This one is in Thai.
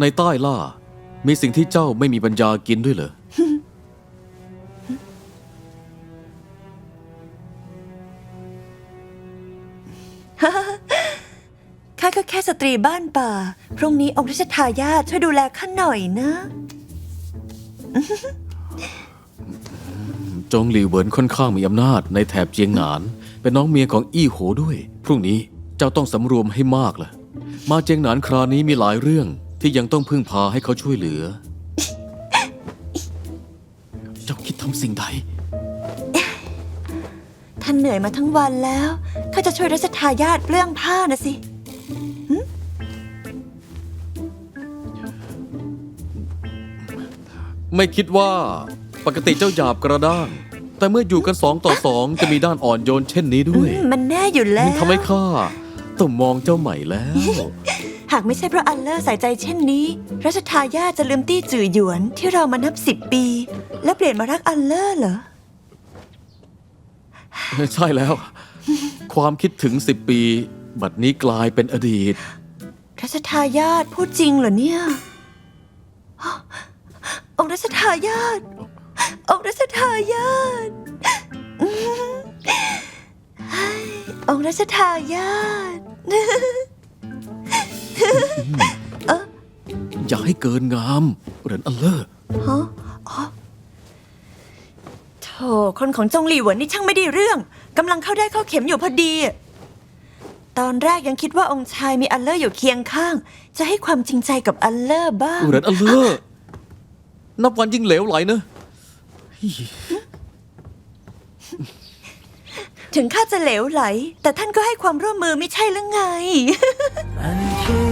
ในใต้ล่า มีสิ่งที่เจ้าไม่มีปัญญากินด้วยเหรอ ข้าก็แค่สตรีบ้านป่า พรุ่งนี้องค์รัชทายาทช่วยดูแลข้าหน่อยนะ จงหลีเหวินค่อนข้างมีอำนาจในแถบเจียงหนาน เป็นน้องเมียของอี้โหด้วย พรุ่งนี้เจ้าต้องสำรวมให้มากล่ะ มาเจียงหนานคราวนี้มีหลายเรื่อง ที่ยังต้องพึ่งพาให้เขาช่วยเหลือ เจ้าคิดทำสิ่งใด ท่านเหนื่อยมาทั้งวันแล้วข้าจะช่วยรัชทายาทเปลื้องผ้านะสิ ไม่คิดว่าปกติเจ้าหยาบกระด้าง แต่เมื่ออยู่กันสองต่อสองจะมีด้านอ่อนโยนเช่นนี้ด้วยมันแน่อยู่แล้วทำให้ข้าต้องมองเจ้าใหม่แล้ว หากไม่ใช่เพราะอัลเลอร์ใส่ใจเช่นนี้ รัชทายาทจะลืมตี้จื่อหยวนที่เรามานับสิบปี แล้วเปลี่ยนมารักอัลเลอร์เหรอ ใช่แล้ว ความคิดถึงสิบปี บัดนี้กลายเป็นอดีต รัชทายาทพูดจริงเหรอเนี่ย องค์รัชทายาท องค์รัชทายาทอืมเฮ้ยองค์รัชทายาท อย่าให้เกินงามเหรินอัลเลอร์ฮะอ๋อโธ่คนของจงหลี่หวนนี่ช่างไม่ได้เรื่องกำลังเข้าได้เข้าเข็มอยู่พอดี ตอนแรกยังคิดว่าองค์ชายมีอัลเลอร์อยู่เคียงข้าง จะให้ความจริงใจกับอัลเลอร์บ้าง เหรินอัลเลอร์ นับวันยิ่งเหลวไหลนะ ถึงข้าจะเหลวไหล แต่ท่านก็ให้ความร่วมมือไม่ใช่หรือไงแม็ก